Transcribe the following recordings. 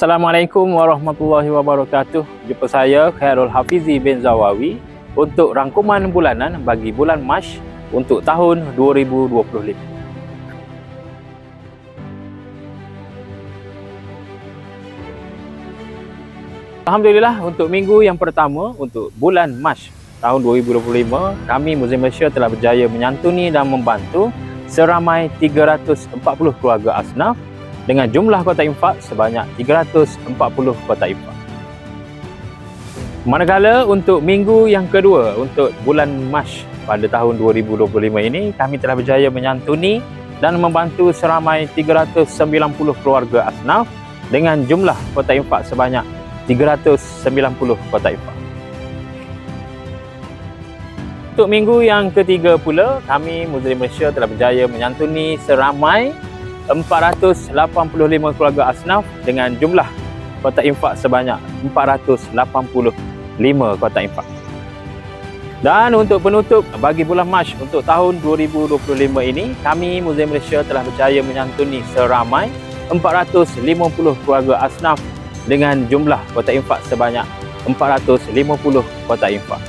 Assalamualaikum warahmatullahi wabarakatuh. Jumpa saya Khairul Hafizi bin Zawawi untuk rangkuman bulanan bagi bulan Mac untuk tahun 2025. Alhamdulillah untuk minggu yang pertama untuk bulan Mac tahun 2025 kami Muslim Malaysia telah berjaya menyantuni dan membantu seramai 340 keluarga asnaf dengan jumlah kotak infak sebanyak 340 kotak infak. Manakala untuk minggu yang kedua untuk bulan Mac pada tahun 2025 ini kami telah berjaya menyantuni dan membantu seramai 390 keluarga asnaf dengan jumlah kotak infak sebanyak 390 kotak infak. Untuk minggu yang ketiga pula, kami Muslim Malaysia telah berjaya menyantuni seramai 485 keluarga asnaf dengan jumlah kotak infak sebanyak 485 kotak infak. Dan untuk penutup bagi bulan Mac untuk tahun 2025 ini, kami Muslim Malaysia telah berjaya menyantuni seramai 450 keluarga asnaf dengan jumlah kotak infak sebanyak 450 kotak infak.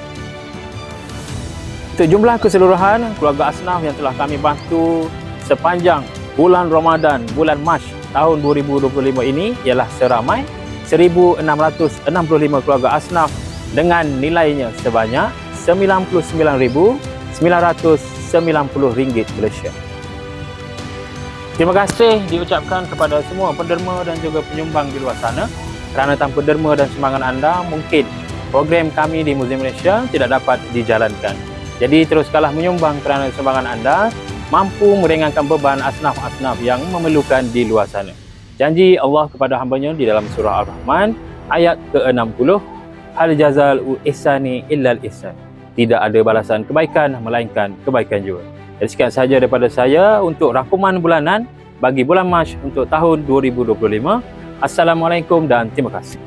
Untuk jumlah keseluruhan keluarga asnaf yang telah kami bantu sepanjang bulan Ramadan, bulan Mac tahun 2025 ini ialah seramai 1665 keluarga asnaf dengan nilainya sebanyak RM99,990 Malaysia. Terima kasih diucapkan kepada semua penderma dan juga penyumbang di luar sana kerana tanpa derma dan sumbangan anda mungkin program kami di Muzium Malaysia tidak dapat dijalankan. Jadi teruskanlah menyumbang kerana sumbangan anda mampu meringankan beban asnaf-asnaf yang memerlukan di luar sana. Janji Allah kepada hambanya di dalam surah Al-Rahman ayat ke-60 Hal jazal ihsani illal ihsan. Tidak ada balasan kebaikan melainkan kebaikan juga. Jadi sekian sahaja daripada saya untuk rangkuman bulanan bagi bulan Mac untuk tahun 2025. Assalamualaikum dan terima kasih.